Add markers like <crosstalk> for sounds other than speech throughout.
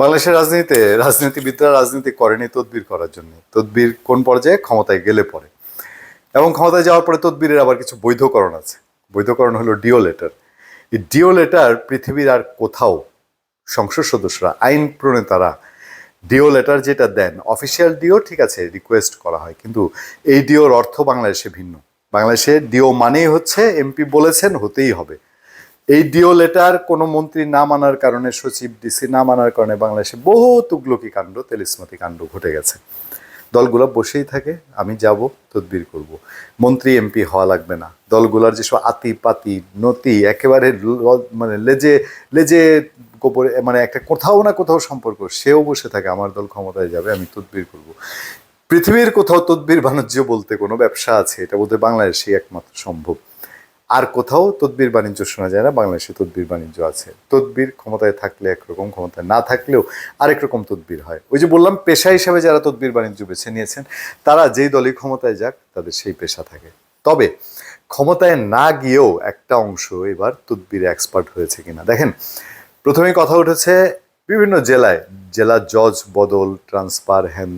বাংলাদেশের রাজনীতিতে, রাজনীতিবিদরা রাজনীতি করেনি তদবির করার জন্য। তদবির কোন পর্যায়ে? ক্ষমতায় গেলে পরে। এবং ক্ষমতায় যাওয়ার পরে তদবিরের আবার কিছু বৈধকরণ আছে। বৈধকরণ হলো ডিও লেটার। এই ডিও লেটার পৃথিবীর আর কোথাও সংসদ সদস্যরা, আইন প্রণেতারা ডিও লেটার যেটা দেন, অফিসিয়াল ডিও ঠিক আছে, রিকোয়েস্ট করা হয়। কিন্তু এই ডিওর অর্থ বাংলাদেশে ভিন্ন। বাংলাদেশে ডিও মানেই হচ্ছে এমপি বলেছেন, হতেই হবে। এই ডিও লেটার কোনো মন্ত্রী না মানার কারণে, সচিব ডিসি না মানার কারণে বাংলাদেশে বহু তুগলকি কাণ্ড, তেলিসমতি কাণ্ড ঘটে গেছে। দলগুলো বসেই থাকে, আমি যাব, তদবির করব। মন্ত্রী, এমপি হওয়া লাগবে না। দলগুলোর যেসব আতি পাতি নতি, একেবারে মানে লেজে লেজে গোপরে মানে একটা কোথাও না কোথাও সম্পর্ক, সেও বসে থাকে, আমার দল ক্ষমতায় যাবে, আমি তদবির করব। পৃথিবীর কোথাও তদবির বাণিজ্য বলতে কোনো ব্যবসা আছে, এটা বলতে বাংলাদেশেই একমাত্র সম্ভব। আর কোথাও তদবির বাণিজ্য শোনা যায় না, বাংলাদেশে তদবির বাণিজ্য আছে। তদবির ক্ষমতায় থাকলে একরকম, ক্ষমতায় না থাকলেও আরেক রকম তদবির হয়। ওই যে বললাম, পেশা হিসাবে যারা তদবির বাণিজ্য বেছে নিয়েছেন, তারা যেই দলই ক্ষমতায় যাক, তাদের সেই পেশা থাকে। তবে ক্ষমতায় না গিয়েও একটা অংশ এবার তদবিরে এক্সপার্ট হয়েছে কিনা। দেখেন, প্রথমেই কথা উঠেছে, বিভিন্ন জেলায় জেলা জজ বদল ট্রান্সফার হ্যান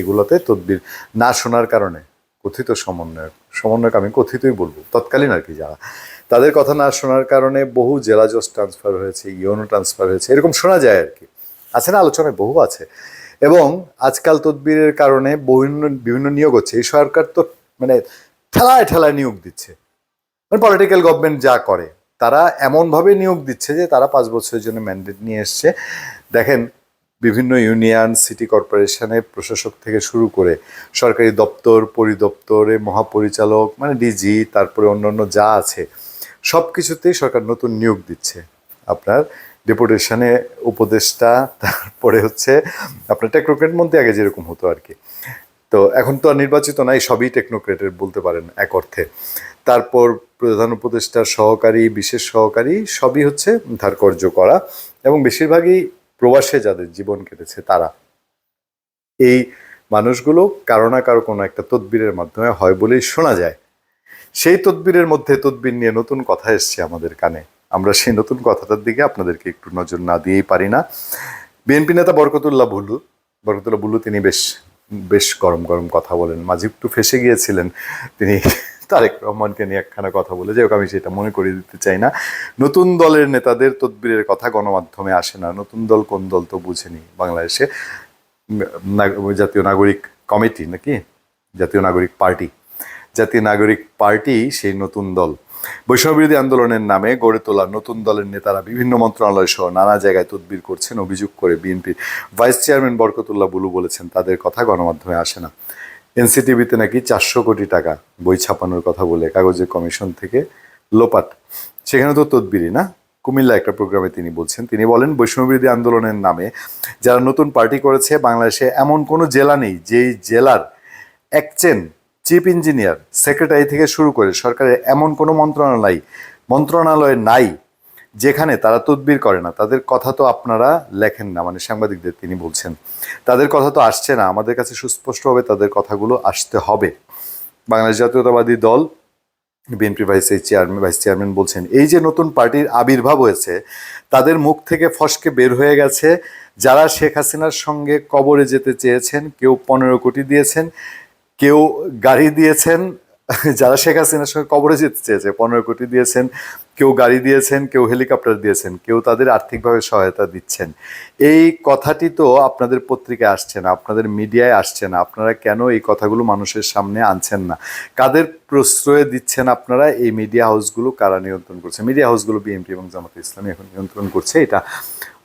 এগুলোতে তদবির না শোনার কারণে কথিত সমন্বয়ক সমন্বয়ক আমি কথিতই বলব, তৎকালীন আর কি যারা। তাদের কথা না শোনার কারণে বহু জেলা জজ ট্রান্সফার হয়েছে ইউনো ট্রান্সফার হয়েছে, এরকম শোনা যায় আর কি। আছে না? আলোচনায় বহু আছে। এবং আজকাল তদবিরের কারণে বিভিন্ন বিভিন্ন নিয়োগ হচ্ছে। এই সরকার তো মানে ঠেলায় ঠেলায় নিয়োগ দিচ্ছে। মানে পলিটিক্যাল গভর্নমেন্ট যা করে, তারা এমনভাবে নিয়োগ দিচ্ছে যে তারা পাঁচ বছরের জন্য ম্যান্ডেট নিয়ে এসছে। দেখেন বিভিন্ন ইউনিয়ন, সিটি কর্পোরেশনের প্রশাসক থেকে শুরু করে সরকারি দপ্তর, পরিদপ্তরে মহাপরিচালক মানে ডিজি তারপরে অন্যান্য যা আছে সব কিছুতেই সরকার নতুন নিয়োগ দিচ্ছে। আপনার ডেপুটেশনে উপদেষ্টা, তারপরে হচ্ছে আপনার টেকনোক্রেট মধ্যে আগে যেরকম হতো আর কি। তো এখন তো আর নির্বাচিত নাই, সবই টেকনোক্রেটের বলতে পারেন এক অর্থে। তারপর প্রধান উপদেষ্টার সহকারী, বিশেষ সহকারী, সবই হচ্ছে ধারকর্য করা এবং বেশিরভাগই প্রবাসে যাদের জীবন কেটেছে তারা। এই মানুষগুলো কারও না কারও কোনো একটা তদবিরের মাধ্যমে হয় বলেই শোনা যায়। সেই তদবিরের মধ্যে তদবির নিয়ে নতুন কথা এসছে আমাদের কানে। আমরা সেই নতুন কথাটার দিকে আপনাদেরকে একটু নজর না দিয়েই পারি না। বিএনপি নেতা বরকতুল্লাহ বুল্লু বরকতুল্লাহ বুল্লু তিনি বেশ বেশ গরম গরম কথা বলেন। মাঝে একটু ফেসে গিয়েছিলেন। তিনি তারেক রহমানকে নিয়ে একখানা কথা বলে যাই আমি সেটা মনে করিয়ে দিতে চাই না। নতুন দলের নেতাদের তদবিরের কথা গণমাধ্যমে আসে না। নতুন দল কোন দল তো বুঝেনি বাংলাদেশে। জাতীয় নাগরিক কমিটি নাকি? জাতীয় নাগরিক পার্টি। জাতীয় নাগরিক পার্টি সেই নতুন দল। বৈষম্যবিরোধী আন্দোলনের নামে গড়ে তোলা নতুন দলের নেতারা বিভিন্ন মন্ত্রণালয় সহ নানা জায়গায় তদবির করছেন, অভিযোগ করে বিএনপির ভাইস চেয়ারম্যান বরকতুল্লাহ বুলু বলেছেন, তাদের কথা গণমাধ্যমে আসে না। এনসিটিভিতে নাকি চারশো কোটি টাকা বই ছাপানোর কথা বলে কাগজের কমিশন থেকে লোপাট। সেখানে তো তদবিরই, না? কুমিল্লা একটা প্রোগ্রামে তিনি বলছেন, তিনি বলেন বৈষম্যবিরোধী আন্দোলনের নামে যারা নতুন পার্টি করেছে বাংলাদেশে এমন কোনো জেলা নেই যেই জেলার একচেন চিফ ইঞ্জিনিয়ার, সেক্রেটারি থেকে শুরু করে সরকারের এমন কোনো মন্ত্রণালয় মন্ত্রণালয় নাই যেখানে তারা তদবির করে না, তাদের কথা তো আপনারা লেখেন না মানে সাংবাদিকদের তিনি বলছেন। তাদের কথা তো আসছে না, আমাদের কাছে সুস্পষ্টভাবে তাদের কথাগুলো আসতে হবে। বাংলাদেশ জাতীয়তাবাদী দল, BNP vice chairman vice chairman বলছেন, এই যে নতুন পার্টির আবির্ভাব হয়েছে, তাদের মুখ থেকে ফসকে বের হয়ে গেছে, যারা শেখ হাসিনার সঙ্গে কবরে যেতে চেয়েছেন, কেউ পনেরো কোটি দিয়েছেন, কেউ গাড়ি দিয়েছেন <laughs> যারা শেখ হাসিনার সঙ্গে কবরে যেতে চেয়েছে, পনেরো কোটি দিয়েছেন, কেউ গাড়ি দিয়েছেন, কেউ হেলিকপ্টার দিয়েছেন, কেউ তাদের আর্থিকভাবে সহায়তা দিচ্ছেন। এই কথাটি তো আপনাদের পত্রিকায় আসছে না, আপনাদের মিডিয়ায় আসছে না, আপনারা কেন এই কথাগুলো মানুষের সামনে আনছেন না? কাদের প্রশ্রয় দিচ্ছেন আপনারা? এই মিডিয়া হাউসগুলো কারা নিয়ন্ত্রণ করছে? মিডিয়া হাউসগুলো বিএনপি এবং জামাত ইসলামী এখন নিয়ন্ত্রণ করছে, এটা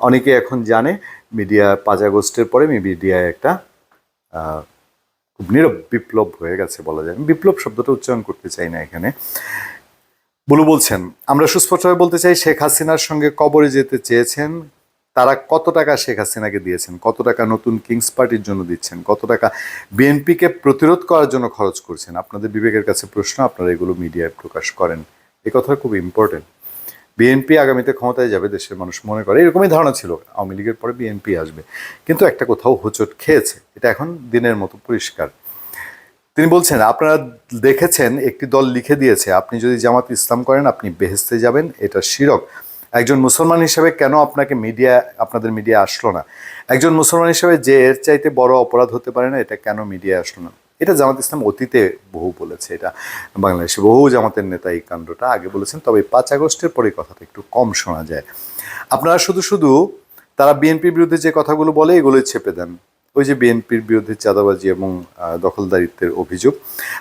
অনেকে এখন জানে। মিডিয়া পাঁচ আগস্টের পরে মিডিয়ায় একটা নীরব বিপ্লব হয়ে গেছে বলা যায়। আমি বিপ্লব শব্দটা উচ্চারণ করতে চাই না এখানে। বুলু বলছেন, আমরা সুস্পষ্টভাবে বলতে চাই, শেখ হাসিনার সঙ্গে কবরে যেতে চেয়েছেন। তারা কত টাকা শেখ হাসিনাকে দিয়েছেন? কত টাকা নতুন কিংস পার্টির জন্য দিচ্ছেন? কত টাকা বিএনপিকে প্রতিরোধ করার জন্য খরচ করছেন? আপনাদের বিবেকের কাছে প্রশ্ন, আপনারা এগুলো মিডিয়ায় প্রকাশ করেন। এ কথা খুব ইম্পর্টেন্ট বিএনপি আগামীতে ক্ষমতায় যাবে, দেশের মানুষ মনে করে। এরকমই ধারণা ছিল। আওয়ামী লীগের পরে বিএনপি আসবে। কিন্তু একটা কোথাও হোঁচট খেয়েছে। এটা এখন দিনের মতো পরিষ্কার। তিনি বলছেন, আপনারা দেখেছেন, একটি দল লিখে দিয়েছে, আপনি যদি জামাত ইসলাম করেন, আপনি বেহেস্তে যাবেন, এটা শিরক। একজন মুসলমান হিসেবে কেন আপনাকে মিডিয়া, আপনাদের মিডিয়া আসলো না? একজন মুসলমান হিসেবে যে এর চাইতে বড় অপরাধ হতে পারে না, এটা কেন মিডিয়া আসলো না? এটা জামাত ইসলাম অতীতে বহু বলেছে, এটা বাংলাদেশে বহু জামাতের নেতা এই কাণ্ডটা আগে বলেছেন, তবে পাঁচ আগস্টের পরে কথাটা একটু কম শোনা যায়। আপনারা শুধু শুধু তারা বিএনপির বিরুদ্ধে যে কথাগুলো বলে এগুলোই ছেপে দেন। ওই যে বিএনপির বিরুদ্ধে চাঁদাবাজি এবং দখলদারিত্বের অভিযোগ।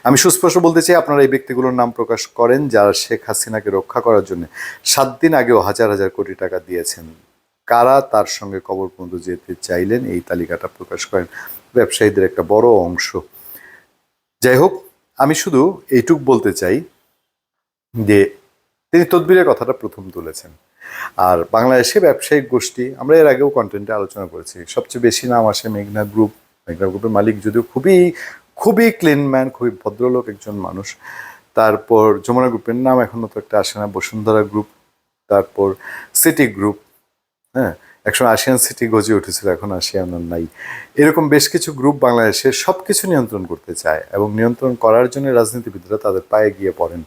আমি সুস্পষ্ট বলতে চাই, আপনারা এই ব্যক্তিগুলোর নাম প্রকাশ করেন যারা শেখ হাসিনাকে রক্ষা করার জন্য সাত দিন আগেও হাজার হাজার কোটি টাকা দিয়েছেন। কারা তার সঙ্গে কবর পর্যন্ত যেতে চাইলেন এই তালিকাটা প্রকাশ করেন। ব্যবসায়ীদের একটা বড় অংশ। যাই হোক আমি শুধু এইটুক বলতে চাই যে তিনি তদবিরের কথাটা প্রথম তুলেছেন। আর বাংলাদেশে ব্যবসায়িক গোষ্ঠী, আমরা এর আগেও কন্টেন্টে আলোচনা করেছি। সবচেয়ে বেশি নাম আসে মেঘনা গ্রুপ মেঘনা গ্রুপের মালিক যদিও খুবই খুবই ক্লিন ম্যান খুবই ভদ্রলোক একজন মানুষ। তারপর যমুনা গ্রুপের নাম এখনও তো একটা আসে না, বসুন্ধরা গ্রুপ তারপর সিটি গ্রুপ হ্যাঁ? একসময় আসিয়ান সিটি গজে উঠেছিল, এখন আসিয়ান আর নাই। এরকম বেশ কিছু গ্রুপ বাংলাদেশে সব কিছু নিয়ন্ত্রণ করতে চায় এবং নিয়ন্ত্রণ করার জন্য রাজনীতিবিদরা তাদের পায়ে গিয়ে পড়েন।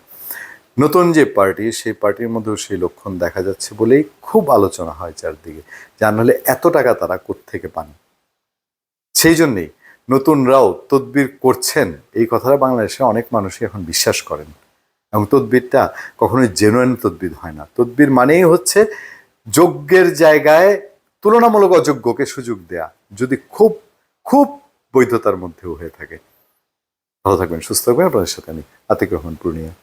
নতুন যে পার্টি সেই পার্টির মধ্যেও সেই লক্ষণ দেখা যাচ্ছে বলেই খুব আলোচনা হয় চারদিকে জান হলে এত টাকা তারা থেকে পান? সেই জন্যেই নতুনরাও তদবির করছেন, এই কথাটা বাংলাদেশে অনেক মানুষই এখন বিশ্বাস করেন। এবং তদবিরটা কখনোই জেনুইন তদবির হয় না। তদবির মানেই হচ্ছে যোগ্যের জায়গায় তুলনামূলক অযোগ্যকে সুযোগ দেয়া, যদি খুব খুব বৈধতার মধ্যেও হয়ে থাকে। ভালো থাকবেন, সুস্থ থাকবেন। আপনাদের সাথে আমি আতিক রহমান, পূর্ণিয়া।